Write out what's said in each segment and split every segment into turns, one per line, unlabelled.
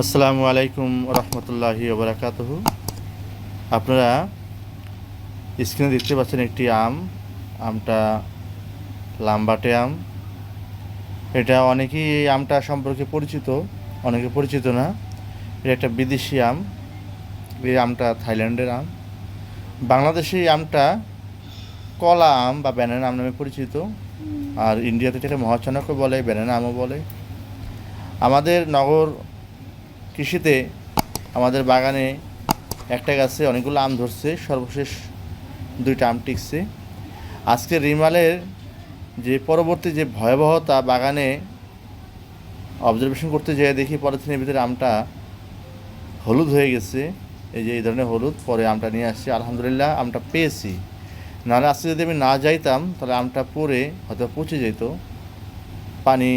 আসসালামু আলাইকুম রহমতুল্লাহি ওবরাকাত আপনারা স্ক্রিনে দেখতে পাচ্ছেন একটি আম। আমটা লাম্বাটে আম। এটা অনেকেই এই আমটা সম্পর্কে পরিচিত, অনেকে পরিচিত না। এটা একটা বিদেশি আম। এই আমটা থাইল্যান্ডের আম। বাংলাদেশে এই আমটা কলা আম বা ব্যানানা আম নামে পরিচিত। আর ইন্ডিয়াতে এটাকে মহাচানকও বলে, ব্যানানা আমও বলে। আমাদের নগর কৃষিতে আমাদের বাগানে একটা গাছে অনেকগুলো আম ধরছে, সর্বশেষ দুইটা আম টিকছে। আজকে রিমালের যে পরবর্তী যে ভয়াবহতা বাগানে অবজারভেশন করতে যেয়ে দেখি পলিথিনের ভিতরে আমটা হলুদ হয়ে গেছে। এই যে এই ধরনের হলুদ, পরে আমটা নিয়ে আসছি, আলহামদুলিল্লাহ আমটা পেয়েছি। নাহলে আজকে যদি আমি না যাইতাম, তাহলে আমটা পরে হয়তো পচে যেত। পানি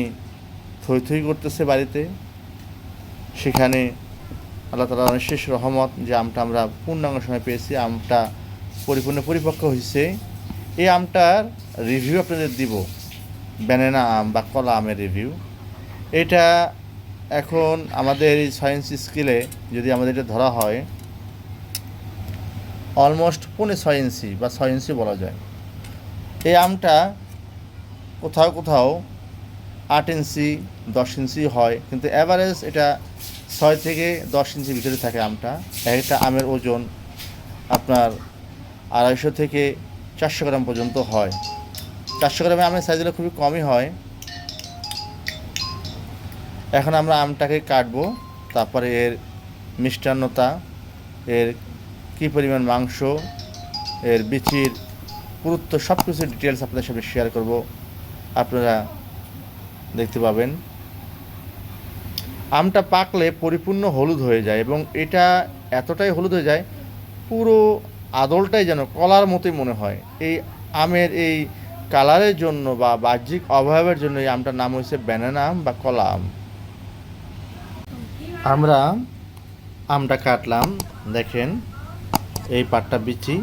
থই থই করতেছে বাড়িতে। সেখানে আল্লাহ তালা শেষ রহমত যে আমটা আমরা পূর্ণাঙ্গ সময় পেয়েছি, আমটা পরিপূর্ণ পরিপক্ক হয়েছে। এই আমটার রিভিউ আপনাদের দিব। ব্যানানা আম বা কলা আমের রিভিউ এটা এখন আমাদের এই সায়েন্স স্কিলে যদি আমাদের এটা ধরা হয় অলমোস্ট পৌনে ছয় ইঞ্চি বা ছয় ইঞ্চি বলা যায়। এই আমটা কোথাও কোথাও আট ইঞ্চি, দশ ইঞ্চি হয়, কিন্তু অ্যাভারেজ এটা ছয় থেকে দশ ইঞ্চি ভিতরে থাকে আমটা। এক একটা আমের ওজন আপনার আড়াইশো থেকে চারশো গ্রাম পর্যন্ত হয়। চারশো গ্রামের আমের সাইজগুলো খুবই কমই হয়। এখন আমরা আমটাকে কাটবো, তারপরে এর মিষ্টান্নতা, এর কী পরিমাণ মাংস, এর বিচির পুরুত্ব সব কিছু ডিটেলস আপনাদের সাথে শেয়ার করব। আপনারা দেখতে পাবেন। আমটা পাকলে পরিপূর্ণ হলুদ হয়ে যায় এবং এটা এতটাই হলুদ হয়ে যায়, পুরো আদলটাই যেন কলার মতোই মনে হয়। এই আমের এই কালারের জন্য বা বাহ্যিক অভাবের জন্য এই আমটার নাম হয়েছে ব্যানানা আম বা কলা আম। আমরা আমটা কাটলাম, দেখেন, এই পাটটা বিচি।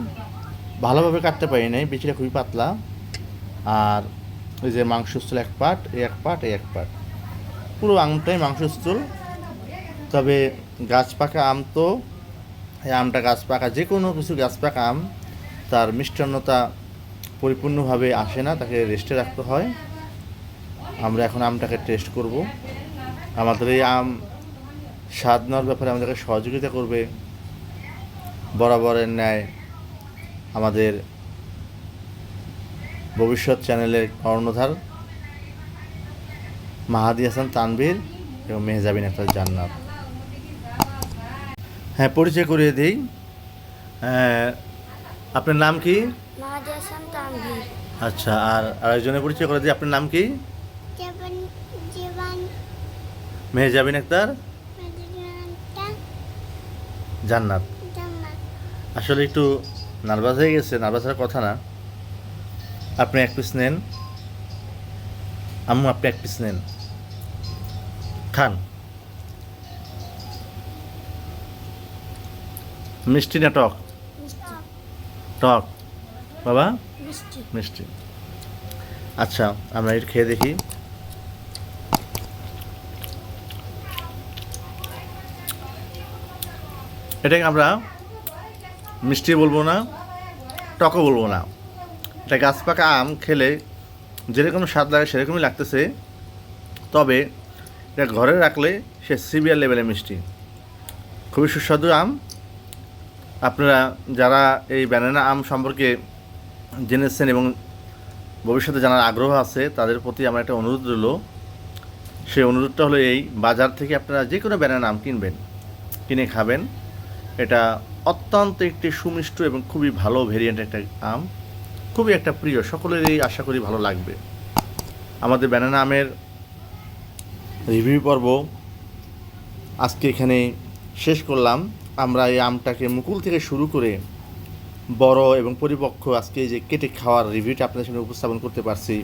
ভালোভাবে কাটতে পারি নাই, বিচিটা খুবই পাতলা। আর ওই যে মাংসস্থল এক পাট, এই এক পাট, এই এক পাট। পুরো আমটাই মাংসস্থল। তবে গাছ পাকা আম তো, এই আমটা গাছ পাকা, যে কোনো কিছু গাছ পাকা আম, তার মিষ্টান্নতা পরিপূর্ণভাবে আসে না, তাকে রেস্টে রাখতে হয়। আমরা এখন আমটাকে টেস্ট করব। আমাদের এই আম স্বাদ নেওয়ার ব্যাপারে আমাদেরকে সহযোগিতা করবে। বরাবরের ন্যায় আমাদের ভবিষ্যৎ চ্যানেলের কর্ণধার মাহাদি হাসান তানভীর এবং মেহজাবিন আক্তার জান্নাত। হ্যাঁ পরিচয় করিয়ে দিই। হ্যাঁ, আপনার নাম কি? আচ্ছা আর আরেকজনের পরিচয় করে দিই। আপনার নাম কি?
জীবন জীবন।
মেহজাবিন আক্তার? জান্নাত।
জান্নাত।
আসলে একটু নার্ভাস হয়ে গেছে নার্ভাস হওয়ার কথা না। আপনি এক পিস নেন। আম্মু আপনি এক পিস নেন। খান। মিষ্টি না টক? টক। বাবা?
মিষ্টি।
আচ্ছা আমরা এটা খেয়ে দেখি। এটাকে আমরা মিষ্টি বলব না টকও বলব না। এটা গাছ পাকা আম খেলে যেরকম স্বাদ লাগে সেরকমই লাগতেছে। তবে এটা ঘরে রাখলে সে সিবিআর লেভেলের মিষ্টি। খুবই সুস্বাদু আম। আপনারা যারা এই ব্যানানা আম সম্পর্কে জেনেছেন এবং ভবিষ্যতে জানার আগ্রহ আছে, তাদের প্রতি আমার একটা অনুরোধ রইল। সেই অনুরোধটা হলো এই, বাজার থেকে আপনারা যে কোনো ব্যানানা আম কিনবেন, কিনে খাবেন। এটা অত্যন্ত একটি সুমিষ্ট এবং খুবই ভালো ভেরিয়েন্ট একটা আম। খুবই একটা প্রিয়, সকলেরই আশা করি ভালো লাগবে। আমাদের ব্যানানা আমের রিভিউ পর্ব আজকে এখানে শেষ করলাম। আমরা এই আমটাকে মুকুল থেকে শুরু করে বড় এবং পরিপক্ক আজকে যে কেটে খাওয়ার রিভিউটা আপনাদের সামনে উপস্থাপন করতে পারছি।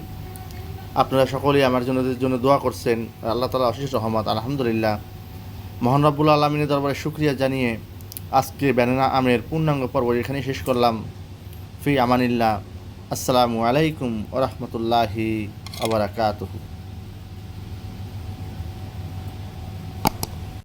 আপনারা সকলেই আমার জন্য জন্য দোয়া করছেন। আল্লাহ তালা অশেষ রহমত। আলহামদুলিল্লাহ। মোহন রব্বুল আলমিনের দরবারে শুক্রিয়া জানিয়ে আজকে ব্যানানা আমের পূর্ণাঙ্গ পর্ব এখানে শেষ করলাম। ফি আমানিল্লাহ। আসসালামু আলাইকুম ওরহমতুল্লাহি আবরাকাতহু